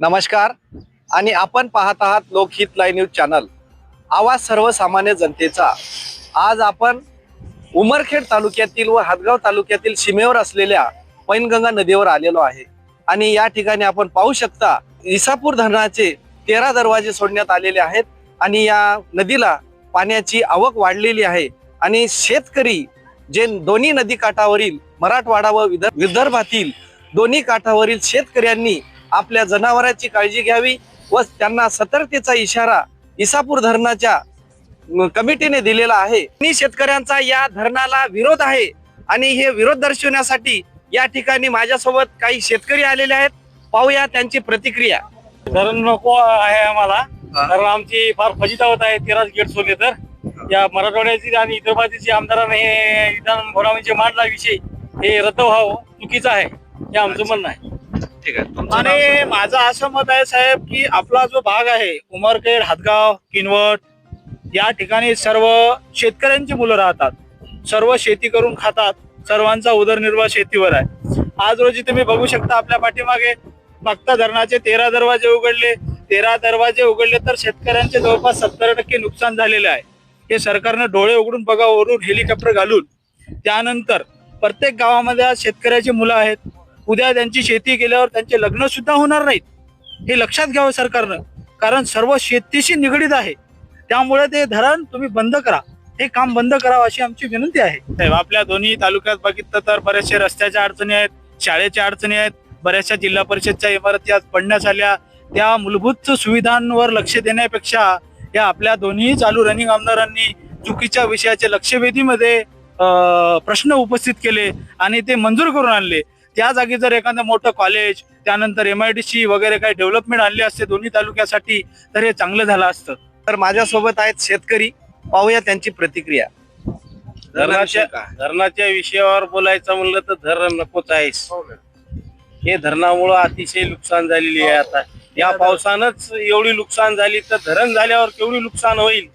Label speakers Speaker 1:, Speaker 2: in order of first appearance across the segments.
Speaker 1: नमस्कार. आणि आपण पाहत आहात लोकहित लाईव्ह न्यूज चॅनल. आवाज सर्वसामान्य जनतेचा. आज आपण उमरखेड तालुक्यातील व हातगाव तालुक्यातील सीमेवर असलेल्या पैनगंगा नदीवर आलेलो आहे. आणि या ठिकाणी आपण पाहू शकता इसापूर धरणाचे तेरा दरवाजे सोडण्यात आलेले आहेत. आणि या नदीला पाण्याची आवक वाढलेली आहे. आणि शेतकरी जे दोन्ही नदी काठावरील मराठवाडा व विदर्भातील दोन्ही काठावरील शेतकऱ्यांनी आपल्या जनावरांची काळजी घ्यावी व त्यांना सतर्कतेचा इशारा इसापूर धरणाच्या म, कमिटीने दिलेला आहे. आणि शेतकऱ्यांचा या धरणाला विरोध आहे आणि हे विरोध दर्शवण्यासाठी या ठिकाणी माझ्यासोबत काही शेतकरी आलेले आहेत. पाहूया त्यांची प्रतिक्रिया.
Speaker 2: धरण नको आहे आम्हाला. कारण आमची फार फजितावत आहे तेराच गेट सोडले तर. या मराठवाड्याची आणि इतर बाजूची आमदारांनी हे विधान भरावीचे मांडला विषय हे रद्द व्हावं चुकीचं आहे. हे आमचं म्हणणं आहे.
Speaker 1: ठीक आहे.
Speaker 3: आणि माझं असं मत आहे साहेब की आपला जो भाग आहे उमरखेड हातगाव किनवट या ठिकाणी सर्व शेतकऱ्यांची मुलं राहतात. सर्व शेती करून खातात. सर्वांचा उदरनिर्वाह शेतीवर आहे. आज रोजी तुम्ही बघू शकता आपल्या पाठीमागे फक्त धरणाचे तेरा दरवाजे उघडले. तेरा दरवाजे उघडले तर शेतकऱ्यांचे जवळपास सत्तर टक्के नुकसान झालेले आहे. हे सरकारनं डोळे उघडून बघा वरून हेलिकॉप्टर घालून. त्यानंतर प्रत्येक गावामध्ये आज शेतकऱ्याची मुलं आहेत. उद्या त्यांची शेती केल्यावर त्यांचे लग्न सुद्धा होणार नाहीत. हे लक्षात घ्यावं सरकारनं. कारण सर्व शेतीशी निगडीत आहे. त्यामुळे ते धरण तुम्ही बंद करा. हे काम बंद करावं अशी आमची विनंती आहे. साहेब आपल्या दोन्ही तालुक्यात बघितलं तर बरेचसे रस्त्याच्या अडचणी आहेत शाळेच्या अडचणी आहेत बऱ्याचशा जिल्हा परिषदच्या इमारती आज पडण्यात आल्या. त्या मूलभूत सुविधांवर लक्ष देण्यापेक्षा या आपल्या दोन्ही चालू रनिंग आमदारांनी चुकीच्या विषयाच्या लक्षवेधीमध्ये प्रश्न उपस्थित केले आणि ते मंजूर करून आणले. त्या जागी जर एखादं मोठं कॉलेज त्यानंतर एम आय डी सी वगैरे काही डेव्हलपमेंट आणले असते दोन्ही तालुक्यासाठी तर हे चांगलं झालं असतं.
Speaker 1: तर माझ्यासोबत आहेत शेतकरी. पाहूया त्यांची प्रतिक्रिया.
Speaker 2: धरणाच्या धरणाच्या विषयावर बोलायचं म्हणलं तर धरण नकोच आहेस. हे धरणामुळं अतिशय नुकसान झालेली आहे आता. या पावसानंच एवढी नुकसान झाली तर धरण झाल्यावर केवढी नुकसान होईल?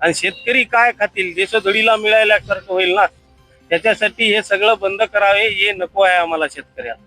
Speaker 2: आणि शेतकरी काय खातील? देशोधडीला मिळायल्यासारखं होईल ना? त्याच्यासाठी हे सगळं बंद करावे हे नको आहे आम्हाला शेतकऱ्याला